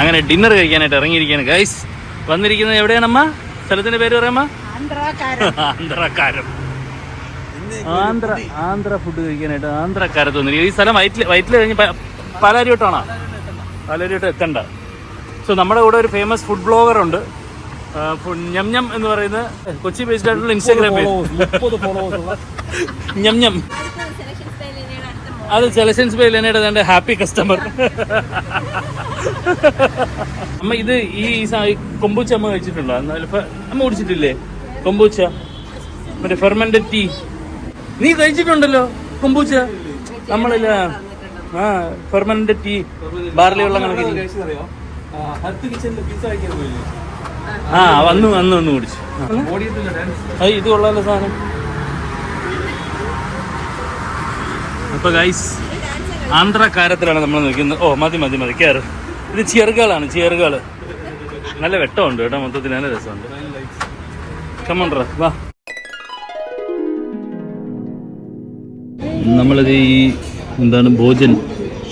അങ്ങനെ ഡിന്നർ കഴിക്കാനായിട്ട് ഇറങ്ങിയിരിക്കുകയാണ്. ഗൈസ് വന്നിരിക്കുന്നത് എവിടെയാണമ്മ സ്ഥലത്തിന്റെ പേര് പറയാമ്മ ആന്ധ്രക്കാരം ആന്ധ്ര ആന്ധ്ര ഫുഡ് കഴിക്കാനായിട്ട് ആന്ധ്രക്കാരത്ത് വന്നിരിക്കും ഈ സ്ഥലം വയറ്റിൽ വയറ്റിൽ കഴിഞ്ഞ് പാലാരിവട്ടമാണോ? പാലാരിവട്ടം എത്തണ്ട. സോ നമ്മുടെ കൂടെ ഒരു ഫേമസ് ഫുഡ് ബ്ലോഗർ ഉണ്ട്. ഞം ഞം എന്ന് പറയുന്ന കൊച്ചി ബേസ്ഡ് ആയിട്ടുള്ള ഇൻസ്റ്റാഗ്രാം പേജ് ഞം ഞം അത് സെലക്ഷൻസ് തന്റെ ഹാപ്പി കസ്റ്റമർ അമ്മ ഇത് ഈ കൊമ്പൂച്ച അമ്മ കഴിച്ചിട്ടുണ്ടോ? എന്നാലും അമ്മ കുടിച്ചിട്ടില്ലേ? കൊമ്പൂച്ച. മറ്റേ ഫെർമെന്റഡ് ടീ നീ കഴിച്ചിട്ടുണ്ടല്ലോ കൊമ്പൂച്ച? നമ്മളില്ല. ആ ഫെർമെന്റഡ് ടീ ബാർലി വെള്ളം ആ വന്നു വന്നു വന്നു കുടിച്ചു. ഇത് കൊള്ളാലോ സാധനം. അപ്പൊ ഗൈസ് ആന്ധ്രക്കാരത്തിലാണ് നമ്മൾ നിൽക്കുന്നത്. ഓ മതി മതി മതി കയറ് ഇത് ചെറുകളാണ് ചെറുകൾ നല്ല വെട്ടമുണ്ട് കേട്ടോ മൊത്തത്തിൽ നല്ല രസമുണ്ട്. കമ്മണ്ട വാ. നമ്മളിത് ഈ എന്താണ് ഭോജൻ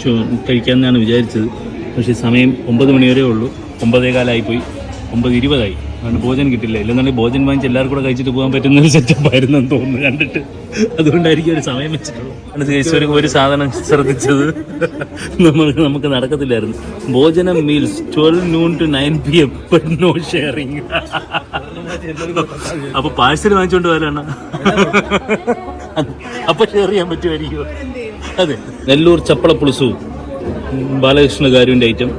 കഴിക്കാൻ കഴിക്കാമെന്നാണ് വിചാരിച്ചത്. പക്ഷേ സമയം ഒമ്പത് മണി വരെ ഉള്ളൂ. ഒമ്പതേ കാലമായി പോയി ഒമ്പത് ഇരുപതായി. അതുകൊണ്ട് ഭോജനം കിട്ടില്ല. ഇല്ലെന്നുണ്ടെങ്കിൽ ഭോജനം വാങ്ങിച്ച് എല്ലാവർക്കും കൂടെ കഴിച്ചിട്ട് പോകാൻ പറ്റുന്ന ഒരു സെറ്റപ്പ് ആയിരുന്നെന്ന് തോന്നുന്നു കണ്ടിട്ട്. അതുകൊണ്ടായിരിക്കും ഒരു സമയം വെച്ചിട്ടുള്ളൂ. അത് ഈശ്വരൻ ഒരു സാധനം ശ്രദ്ധിച്ചത്. നമ്മൾ നമുക്ക് നടക്കത്തില്ലായിരുന്നു. ഭോജനം meals twelve noon to nine P M no sharing അപ്പൊ പാഴ്സൽ വാങ്ങിച്ചോണ്ട് വരാണ് അപ്പൊ ഷെയർ ചെയ്യാൻ പറ്റുമായിരിക്കും അതെ. Nellore ചപ്പള പുളിസു Balakrishna item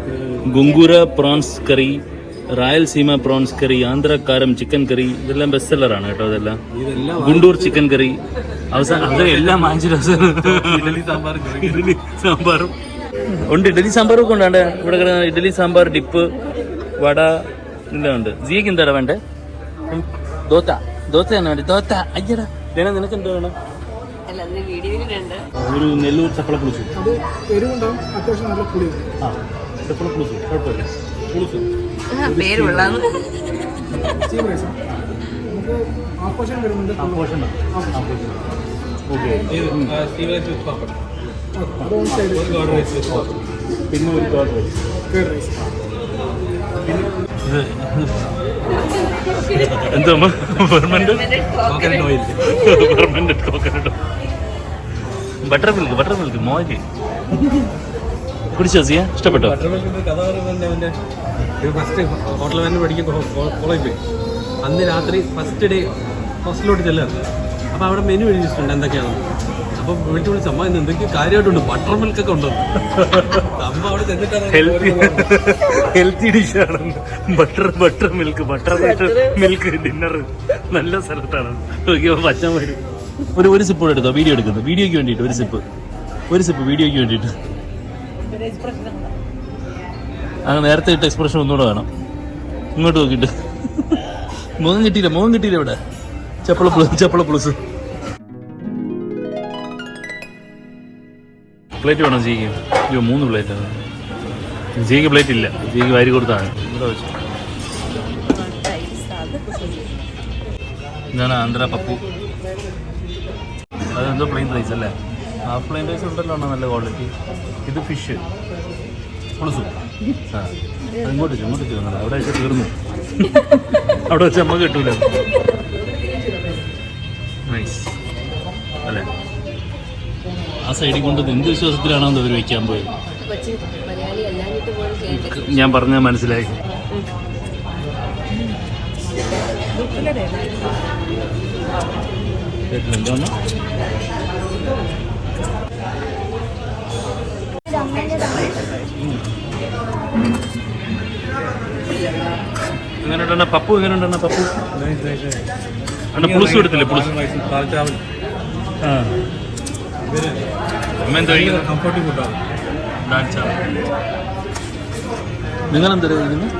gongura prawns curry Rayalaseema prawns curry ആന്ധ്രക്കാരം chicken curry ഇതെല്ലാം ബെസ്റ്റ് സെല്ലറാണ് കേട്ടോ ഇതെല്ലാം ഗുണ്ടൂർ ചിക്കൻ കറി. അവസാനം അത് എല്ലാം വാങ്ങിച്ചിട്ട് അവസാനം ഇഡലി സാമ്പാറും. ഉണ്ട് ഇഡലി സാമ്പാറും ഒക്കെ ഉണ്ടാണ്ട് ഇവിടെ കിടക്കുന്ന ഇഡലി സാമ്പാർ ഡിപ്പ് വട എല്ലാം ഉണ്ട്. ജിയക്ക് എന്താടാ വേണ്ടേ? ദോത്ത. ദോത്ത തന്നെ വേണ്ടേ? ദോത്ത. അയ്യടാ. ജന നിനക്ക് എന്താ വേണം? ഒരു നെല്ലൂർ ചപ്പള പുളിച്ചു അത് എരിവുണ്ടാവും അത്യാവശ്യം നല്ല പുളി ആ ചപ്പള പുളിച്ചു കുഴപ്പമില്ല. പുളിച്ചു പേര് കൊള്ളാന്ന് ചീപ്പ് റൈസ് നമുക്ക് ആഘോഷം വരുന്നുണ്ട് ആ പോഷൻ ആ പോഷൻ ഓക്കെ അത് വൺ സൈഡ് പിന്നെ ഒരു കേർഡ് റൈസ് കേർഡ് റൈസ് എന്താ ferment fermented coconut butter milk butter milk മോര്. കുടിച്ചോ സിയ? ഇഷ്ടപ്പെട്ടോ? കഥ ഫസ്റ്റ് ഹോട്ടൽ മാനേജ് പഠിക്കാൻ കോളേജ് പോയി. അന്ന് രാത്രി ഫസ്റ്റ് ഡേ ഹോസ്റ്റലിലോട്ട് ചെല്ലുക അപ്പോൾ അവിടെ മെനു എഴുതിയിട്ടുണ്ട് എന്തൊക്കെയാണെന്ന്. അപ്പോൾ വീട്ടിൽ വിളിച്ച് അമ്മ ഇന്ന് എന്തൊക്കെയോ കാര്യമായിട്ടുണ്ട്. ബട്ടർ മിൽക്ക് ഒക്കെ ഉണ്ടോ. അമ്മ അവിടെ ചെന്നിട്ടാണ് ഹെൽത്തി ഹെൽത്തി ഡിഷാണ് butter butter milk butter butter milk dinner നല്ല സ്ഥലത്താണ്. പച്ച ഒരു ഒരു സിപ്പ് കൂടെ എടുത്തോ? വീഡിയോ എടുക്കുന്നു. വീഡിയോയ്ക്ക് വേണ്ടിയിട്ട് ഒരു സിപ്പ് ഒരു സിപ്പ് വീഡിയോയ്ക്ക് വേണ്ടിയിട്ട്. ആ നേരത്തെ ഇട്ട എക്സ്പ്രഷൻ ഒന്നുകൂടെ വേണം. ഇങ്ങോട്ട് നോക്കിയിട്ട്. മുഖം കിട്ടിയില്ല? മുഖം കിട്ടിയില്ല ഇവിടെ? ചപ്പള പ്ലസ് ചപ്പള പ്ലസ് പ്ലേറ്റ് വേണം ജിക്ക്? അയ്യോ മൂന്ന് പ്ലേറ്റ് ജിക്ക് പ്ലേറ്റ് ഇല്ല. ജിക്ക് വാരി കൊടുത്താണ്. ഇതാണ് ആന്ധ്ര പപ്പു. അതെന്തോ പ്ലെയിൻ റൈസ് അല്ലേ? ഹാഫ് പ്ലെയിൻ റൈസ് ഉണ്ടല്ലോ നല്ല ക്വാളിറ്റി ഇത് ഫിഷ് പുളിസു ആ. ഇങ്ങോട്ട് ഇങ്ങോട്ട് വെച്ചു അവിടെ വെച്ച് തീർന്നു. അവിടെ വെച്ച് അമ്മ കിട്ടൂല. നൈസ് അല്ലേ? ആ സൈഡിൽ കൊണ്ട് എന്ത് വിശ്വാസത്തിലാണോ അവർ വെക്കാൻ പോയത്? ഞാൻ പറഞ്ഞ മനസ്സിലായി. കേട്ടില്ല, എന്താന്ന്? എങ്ങനെയുണ്ടെണ്ണ പപ്പു എങ്ങനെയുണ്ടെന്ന പപ്പു? അണ്ണ പുളിസ് എടുത്തില്ലേ പുളിസ് അമ്മ എന്താ ഫുഡാണ് ഡാൻസ് നിങ്ങൾ എന്താ കഴിക്കുന്നത്.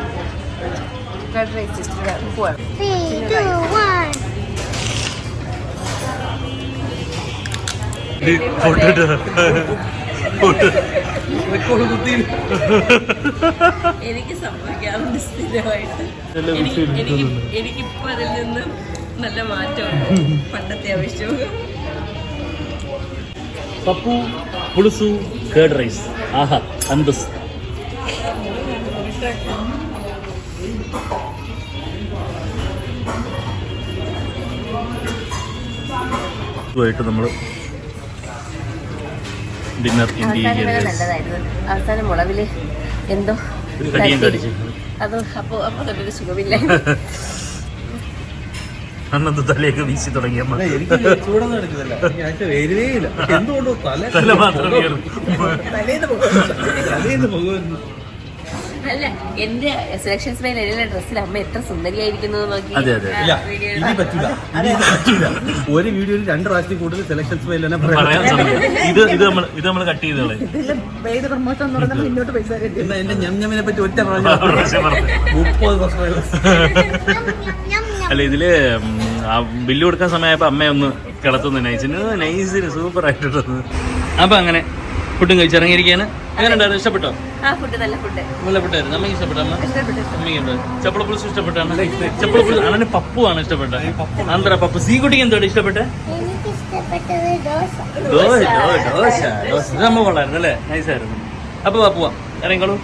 ഫോട്ടോ ഫോട്ടോ എനിക്ക് സംഭവിക്കാറുണ്ട് സ്ഥിരമായിട്ട്. എനിക്കിപ്പോ അതിൽ നിന്ന് നല്ല മാറ്റമുണ്ട്. പണ്ടത്തെ അപേക്ഷിച്ച് പപ്പു പുളിസു കേർഡ് റൈസ് ആഹാ അന്തസ്. ായിട്ട് നമ്മൾ ഡിന്നർ നല്ലതായിരുന്നു. അവസാനം മുളവിൽ എന്തോ അത് അപ്പൊ അപ്പൊ തന്നെ സുഖമില്ല. അന്നത്തെ തലയൊക്കെ വീശി എന്തുകൊണ്ടോ തല തല മാത്രം അല്ല? എന്റെ സെലക്ഷൻ സ്മൈൽ എല്ലാ ഡ്രസ്സിൽ അമ്മ എത്ര സുന്ദരിയായിരിക്കുന്നു നോക്കി. അതെ, അതെ. ഇല്ല ഇനി പറ്റൂല. ഇനി ഇത് പറ്റൂല. ഒരു വീഡിയോയിൽ രണ്ട് പ്രാവശ്യം കൂടുതൽ സെലക്ഷൻസ് സ്മൈൽ തന്നെ പറയാൻ സമയം ഇത് ഇത് നമ്മൾ ഇത് നമ്മൾ കട്ട് ചെയ്തോളെ. എന്നാ എന്റെ ഞമ്മിനെ പറ്റി ഒറ്റ പ്രാവശ്യം മുപ്പത് അല്ല ഇതിൽ ഉം, ആ ബില്ല് കൊടുക്കാൻ സമയമായപ്പോ അമ്മ ഒന്ന് കിളത്തുന്നു നൈസിന്. നൈസിന് സൂപ്പർ ആയിട്ടുണ്ട് അപ്പൊ അങ്ങനെ ഫുഡും കഴിച്ചിറങ്ങിയിരിക്കാണ് എങ്ങനെ ഉണ്ടായിരുന്നു ഇഷ്ടപ്പെട്ടോ? ഫുഡ് നല്ല ഫുഡ് ഇഷ്ടപ്പെട്ടായിരുന്നു അമ്മയ്ക്ക് ഇഷ്ടപ്പെട്ട അമ്മ? ഇഷ്ടപ്പെട്ടു അമ്മയ്ക്കുണ്ട് ചപ്പള പുളിസ് ഇഷ്ടപ്പെട്ടാണ്? ചപ്പള പുളിസ് അണ്ണന് പപ്പു ആണ് ഇഷ്ടപ്പെട്ട അന്തര പപ്പു. സീകുട്ടിക്ക് എന്തോ ഇഷ്ടപ്പെട്ടെ? എനിക്ക് ഇഷ്ടപ്പെട്ടത് ദോശ ദോശ ദോശ. ദോശ. അമ്മ കൊള്ളായിരുന്നു അല്ലേ? നൈസായിരുന്നു അപ്പൊ പപ്പുവാ ഇറങ്ങിക്കോളൂ.